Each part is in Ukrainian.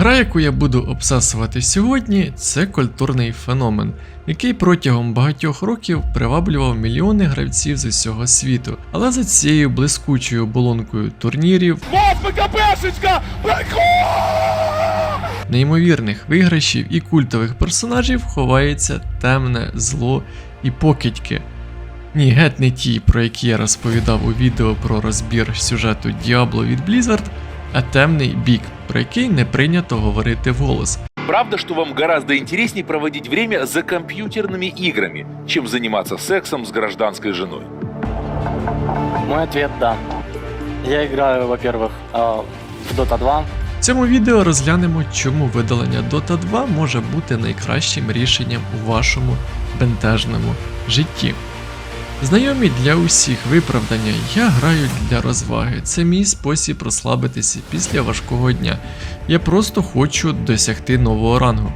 Гра, яку я буду обсасувати сьогодні, це культурний феномен, який протягом багатьох років приваблював мільйони гравців з усього світу. Але за цією блискучою оболонкою турнірів, неймовірних виграшів і культових персонажів ховається темне зло і покидьки. Ні, геть не ті, про які я розповідав у відео про розбір сюжету Diablo від Blizzard, а темний бік, про який не прийнято говорити вголос. Правда, что вам гораздо интереснее проводить время за компьютерными играми, чем заниматься сексом с гражданской женой? Мой ответ да. Я играю, во-первых, э, в Dota 2. В цьому відео розглянемо, чому видалення Dota 2 може бути найкращим рішенням у вашому бентежному житті. Знайомі для усіх виправдання, я граю для розваги. Це мій спосіб розслабитися після важкого дня. Я просто хочу досягти нового рангу.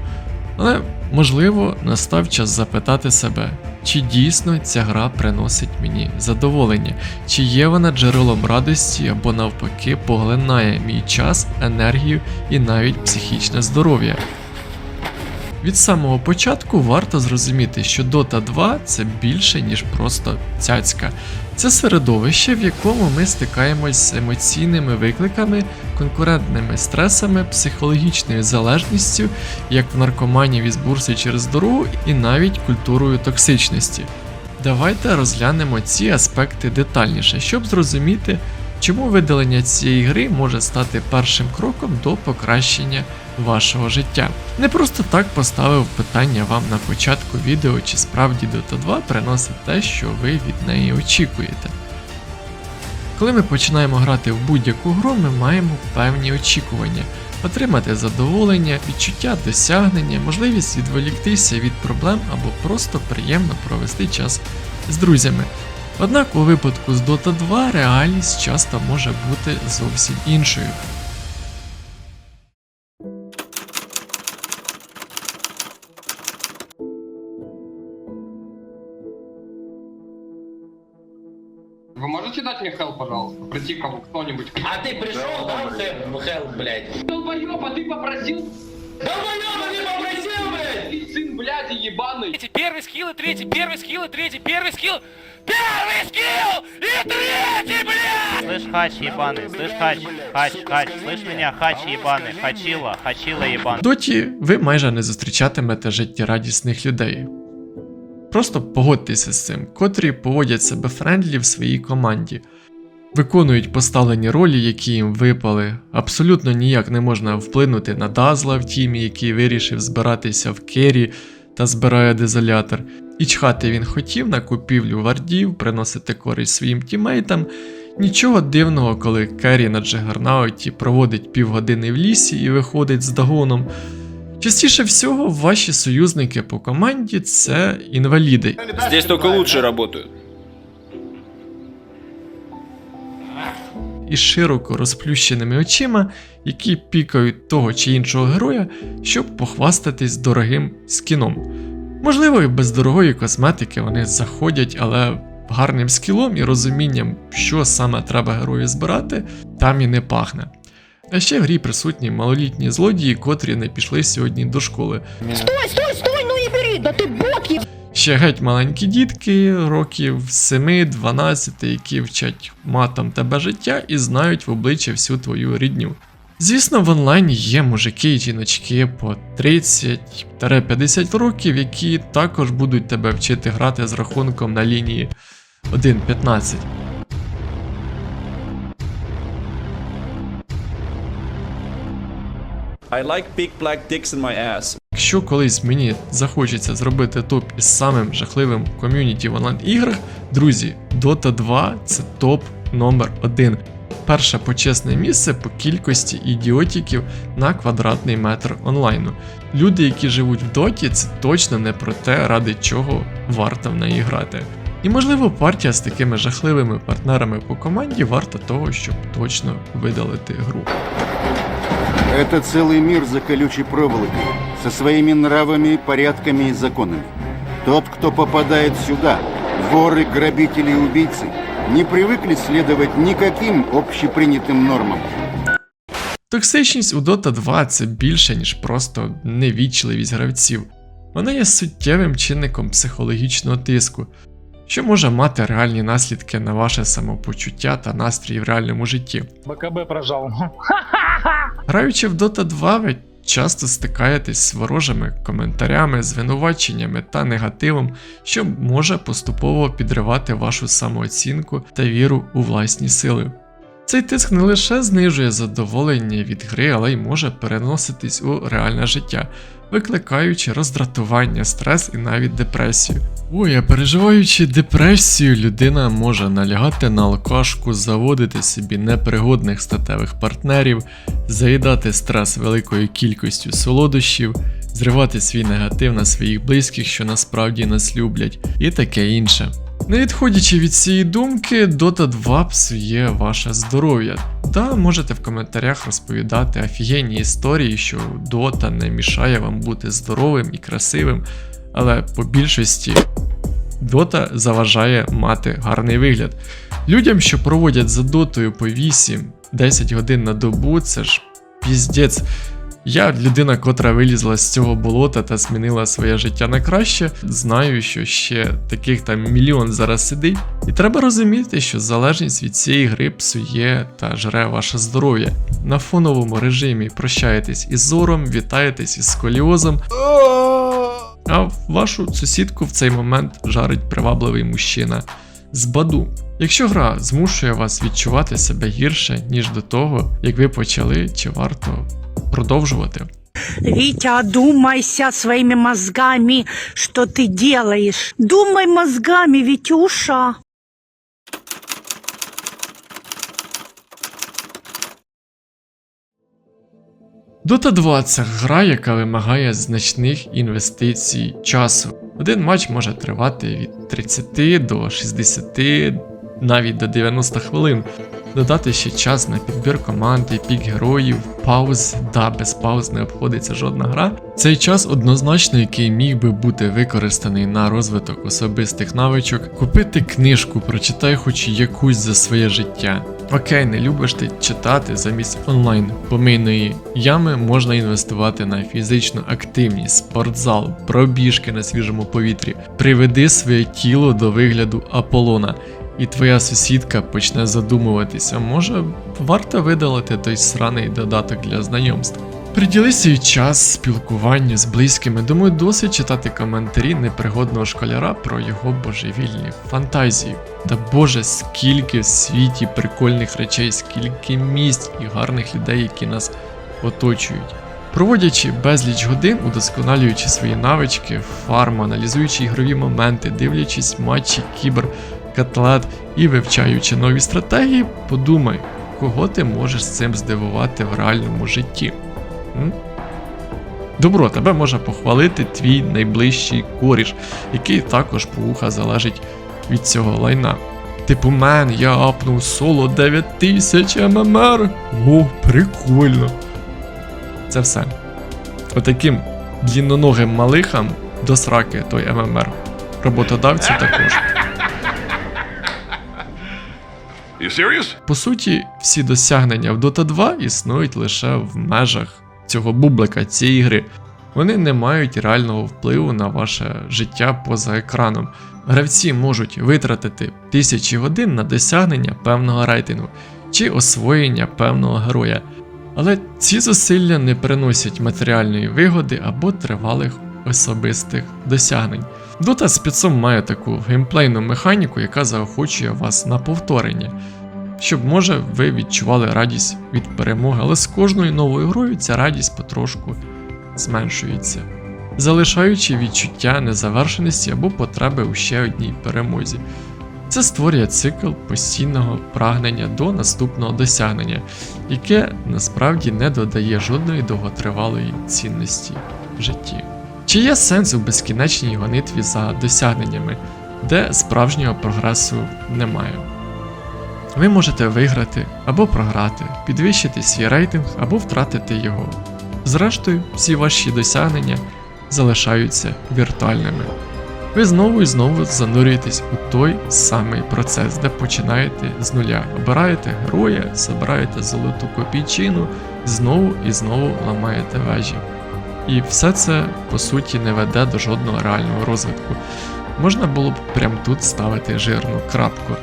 Але, можливо, настав час запитати себе, чи дійсно ця гра приносить мені задоволення, чи є вона джерелом радості або навпаки поглинає мій час, енергію і навіть психічне здоров'я. Від самого початку варто зрозуміти, що Dota 2 це більше, ніж просто цяцька. Це середовище, в якому ми стикаємось з емоційними викликами, конкурентними стресами, психологічною залежністю, як в наркоманів із бурси через дорогу, і навіть культурою токсичності. Давайте розглянемо ці аспекти детальніше, щоб зрозуміти, чому видалення цієї гри може стати першим кроком до покращення вашого життя. Не просто так поставив питання вам на початку відео, чи справді Dota 2 приносить те, що ви від неї очікуєте. Коли ми починаємо грати в будь-яку гру, ми маємо певні очікування, отримати задоволення, відчуття досягнення, можливість відволіктися від проблем або просто приємно провести час з друзями. Однак у випадку з Dota 2 реальність часто може бути зовсім іншою. Вы можете дать мне хелп, пожалуйста? Прийти кому кто-нибудь. А ты пришел, дал хелп, хелп, блядь. Долбоёб, а ты попросил? Долбоёба ты попросил, блядь! Ты сын, блядь, ебаный. Третий, первый скилл и третий, первый скилл и третий, первый скилл, первый скилл и третий, блядь! Слышь, хач ебаный, слышь, хач, хач, хач, слышь меня, хач ебаный, хачила, хачила ебаный. В доті ви майже не зустрічатимете життєрадісних людей. Просто погодьтеся з цим, котрі поводять себе френдлі в своїй команді, виконують поставлені ролі, які їм випали. Абсолютно ніяк не можна вплинути на Дазла в тімі, який вирішив збиратися в Керрі та збирає дезолятор. І чхати він хотів на купівлю вардів, приносити користь своїм тімейтам. Нічого дивного, коли Керрі на Джегарнауті проводить півгодини в лісі і виходить з дагоном. Частіше всього, ваші союзники по команді це інваліди, Здесь только лучше работают. із широко розплющеними очима, які пікають того чи іншого героя, щоб похвастатись дорогим скіном. Можливо, і без дорогої косметики вони заходять, але гарним скілом і розумінням, що саме треба герою збирати, там і не пахне. А ще в грі присутні малолітні злодії, котрі не пішли сьогодні до школи. Стой, стой, стой, ну не бери, да бот, еб... Ще геть маленькі дітки, років 7-12, які вчать матом тебе життя і знають в обличчя всю твою рідню. Звісно, в онлайні є мужики і жіночки по 30-50 років, які також будуть тебе вчити грати з рахунком на лінії 1.15. I like big black dicks in my ass. Якщо колись мені захочеться зробити топ із самим жахливим ком'юніті в онлайн іграх, друзі, Dota 2 це топ номер 1 Перше почесне місце по кількості ідіотіків на квадратний метр онлайну. Люди, які живуть в доті, це точно не про те, ради чого варто в неї грати. І можливо, партія з такими жахливими партнерами по команді варта того, щоб точно видалити гру. Это целый мир за колючей проволокой, со своими нравами, порядками и законами. Тот, кто попадает сюда, воры, грабители и убийцы, не привыкли следовать никаким общепринятым нормам. Токсичність у Dota 2 це більше, ніж просто невічливість гравців. Вона є суттєвим чинником психологічного тиску, що може мати реальні наслідки на ваше самопочуття та настрій в реальному житті. БКБ прожал. Граючи в Dota 2, ви часто стикаєтесь з ворожими коментарями, звинуваченнями та негативом, що може поступово підривати вашу самооцінку та віру у власні сили. Цей тиск не лише знижує задоволення від гри, але й може переноситись у реальне життя, викликаючи роздратування, стрес і навіть депресію. Ой, а переживаючи депресію, людина може налягати на алкашку, заводити собі непригодних статевих партнерів, заїдати стрес великою кількістю солодощів, зривати свій негатив на своїх близьких, що насправді нас люблять, і таке інше. Не відходячи від цієї думки, Dota 2 псує ваше здоров'я. Та можете в коментарях розповідати офігенні історії, що Dota не мішає вам бути здоровим і красивим, але по більшості Дота заважає мати гарний вигляд. Людям, що проводять за дотою по 8-10 годин на добу, це ж піздець. Я, людина, котра вилізла з цього болота та змінила своє життя на краще, знаю, що ще таких там мільйон зараз сидить. І треба розуміти, що залежність від цієї гри псує та жре ваше здоров'я. На фоновому режимі прощаєтесь із зором, вітаєтесь із сколіозом. А вашу сусідку в цей момент жарить привабливий мужчина з баду. Якщо гра змушує вас відчувати себе гірше, ніж до того, як ви почали, чи варто продовжувати. Витя, одумайся своими мозгами, что ты делаешь. Думай мозгами, Витюша. Dota 2 це гра, яка вимагає значних інвестицій часу. Один матч може тривати від 30 до 60, навіть до 90 хвилин. Додати ще час на підбір команди, пік героїв, пауз, да, без пауз не обходиться жодна гра. Цей час однозначно, який міг би бути використаний на розвиток особистих навичок, купити книжку, прочитай хоч якусь за своє життя. Окей, не любиш ти читати замість онлайн помийної ями можна інвестувати на фізичну активність, спортзал, пробіжки на свіжому повітрі. Приведи своє тіло до вигляду Аполлона, і твоя сусідка почне задумуватися, може варто видалити той сраний додаток для знайомств. Приділи свій час спілкуванню з близькими. Думаю, досить читати коментарі непригодного школяра про його божевільні фантазії. Та боже, скільки в світі прикольних речей, скільки місць і гарних людей, які нас оточують. Проводячи безліч годин, удосконалюючи свої навички, фарм, аналізуючи ігрові моменти, дивлячись матчі кібер, котлет і вивчаючи нові стратегії, подумай, кого ти можеш з цим здивувати в реальному житті. М? Добро, тебе може похвалити твій найближчий коріш, який також повуха залежить від цього лайна. Типу, мен, я апнув соло 9000 ММР. О, прикольно. Це все. Отаким длінноногим малихам до сраки той ММР. Роботодавці також. You serious? По суті, всі досягнення в Dota 2 існують лише в межах цього бублика, цієї гри. Вони не мають реального впливу на ваше життя поза екраном. Гравці можуть витратити тисячі годин на досягнення певного рейтингу чи освоєння певного героя. Але ці зусилля не приносять матеріальної вигоди або тривалих особистих досягнень. Dota спецом має таку геймплейну механіку, яка заохочує вас на повторення, щоб може ви відчували радість від перемоги, але з кожною новою грою ця радість потрошку зменшується, залишаючи відчуття незавершеності або потреби у ще одній перемозі. Це створює цикл постійного прагнення до наступного досягнення, яке насправді не додає жодної довготривалої цінності в житті. Чи є сенс у безкінечній гонитві за досягненнями, де справжнього прогресу немає? Ви можете виграти або програти, підвищити свій рейтинг або втратити його. Зрештою, всі ваші досягнення залишаються віртуальними. ви знову і знову занурюєтесь у той самий процес, де починаєте з нуля. Обираєте героя, забираєте золоту копійчину, знову і знову ламаєте вежі. І все це по суті не веде до жодного реального розвитку. Можна було б прямо тут ставити жирну крапку.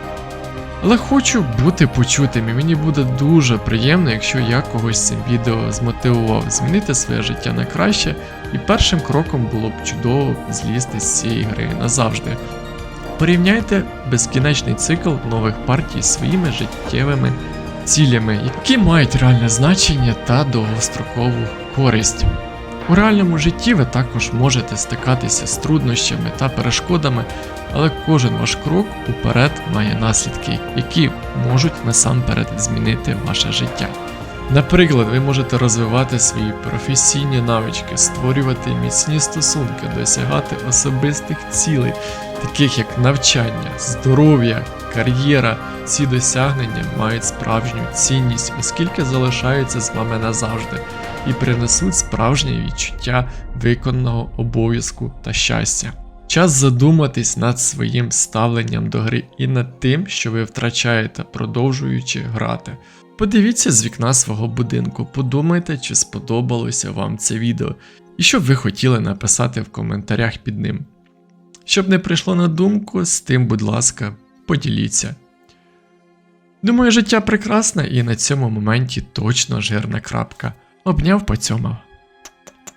Але хочу бути почутим, і мені буде дуже приємно, якщо я когось цим відео змотивував змінити своє життя на краще, і першим кроком було б чудово злізти з цієї гри назавжди. Порівняйте безкінечний цикл нових партій з своїми життєвими цілями, які мають реальне значення та довгострокову користь. У реальному житті ви також можете стикатися з труднощами та перешкодами, але кожен ваш крок уперед має наслідки, які можуть насамперед змінити ваше життя. Наприклад, ви можете розвивати свої професійні навички, створювати міцні стосунки, досягати особистих цілей, таких як навчання, здоров'я, кар'єра. Ці досягнення мають справжню цінність, оскільки залишаються з вами назавжди і принесуть справжнє відчуття виконаного обов'язку та щастя. Час задуматись над своїм ставленням до гри і над тим, що ви втрачаєте, продовжуючи грати. Подивіться з вікна свого будинку, подумайте, чи сподобалося вам це відео, і що б ви хотіли написати в коментарях під ним. Щоб не прийшло на думку, з тим, будь ласка, поділіться. Думаю, життя прекрасне і на цьому моменті точно жирна крапка. Обняв поцьомав.